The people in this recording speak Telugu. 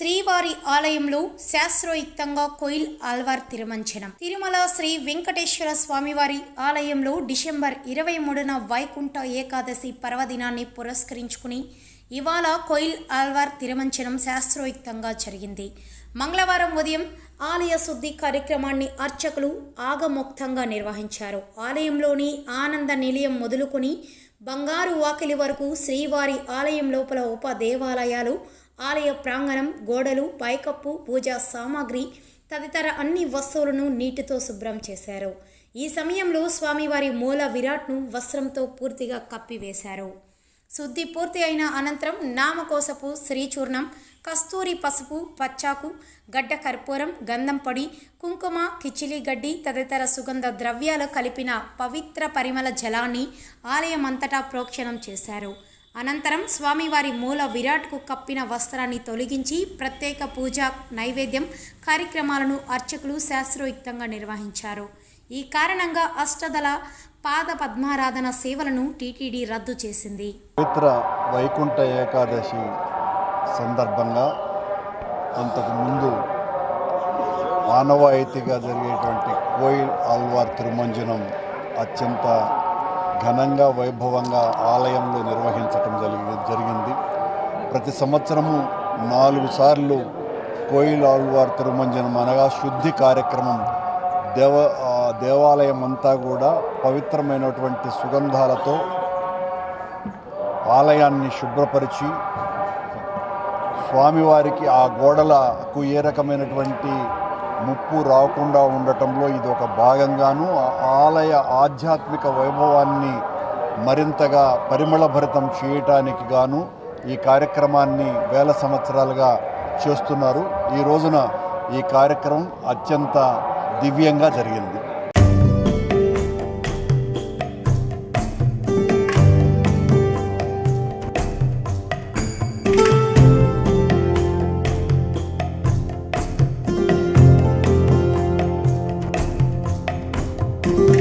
శ్రీవారి ఆలయంలో శాస్త్రోయుక్తంగా కోయిల్ ఆల్వార్ తిరుమంచనం తిరుమల శ్రీ వెంకటేశ్వర స్వామివారి ఆలయంలో డిసెంబర్ ఇరవై మూడున వైకుంఠ ఏకాదశి పర్వదినాన్ని పురస్కరించుకుని ఇవాళ కోయిల్ ఆల్వార్ తిరుమంచనం శాస్త్రోయుక్తంగా జరిగింది. మంగళవారం ఉదయం ఆలయ శుద్ధి కార్యక్రమాన్ని అర్చకులు ఆగమోక్తంగా నిర్వహించారు. ఆలయంలోని ఆనంద నిలయం మొదలుకొని బంగారు వాకిలి వరకు శ్రీవారి ఆలయం లోపల ఉప దేవాలయాలు ఆలయ ప్రాంగణం గోడలు పైకప్పు పూజా సామాగ్రి తదితర అన్ని వస్తువులను నీటితో శుభ్రం చేశారు. ఈ సమయంలో స్వామివారి మూల విరాట్ను వస్త్రంతో పూర్తిగా కప్పివేశారు. శుద్ధి పూర్తి అయిన అనంతరం నామకోసపు శ్రీచూర్ణం కస్తూరి పసుపు పచ్చాకు గడ్డ కర్పూరం గంధం పొడి కుంకుమ కిచిలి గడ్డి తదితర సుగంధ ద్రవ్యాలు కలిపిన పవిత్ర పరిమళ జలాన్ని ఆలయమంతటా ప్రోక్షణం చేశారు. అనంతరం స్వామివారి మూల విరాట్కు కప్పిన వస్త్రాన్ని తొలగించి ప్రత్యేక పూజ నైవేద్యం కార్యక్రమాలను అర్చకులు శాస్త్రోయుక్తంగా నిర్వహించారు. ఈ కారణంగా అష్టదళ పాద పద్మారాధన సేవలను టీటీడీ రద్దు చేసింది. పవిత్ర వైకుంఠ ఏకాదశి సందర్భంగా అంతకు ముందు ఆనవాయితీగా జరిగేటువంటి కోయిల్ ఆల్వార్ తిరుమంజనం అత్యంత ఘనంగా వైభవంగా ఆలయంలో నిర్వహించటం జరిగి జరిగింది. ప్రతి సంవత్సరము నాలుగు సార్లు కోయిల్ ఆళ్వార్ తిరుమంజనం అనగా శుద్ధి కార్యక్రమం. దేవ ఆ దేవాలయం అంతా కూడా పవిత్రమైనటువంటి సుగంధాలతో ఆలయాన్ని శుభ్రపరిచి స్వామివారికి ఆ గోడలకు ఏ రకమైనటువంటి ముప్పు రాకుండా ఉండటంలో ఇది ఒక భాగంగాను ఆలయ ఆధ్యాత్మిక వైభవాన్ని మరింతగా పరిమళభరితం చేయటానికి గాను ఈ కార్యక్రమాన్ని వేల సంవత్సరాలుగా చేస్తున్నారు. ఈ రోజున ఈ కార్యక్రమం అత్యంత దివ్యంగా జరిగింది. Bye.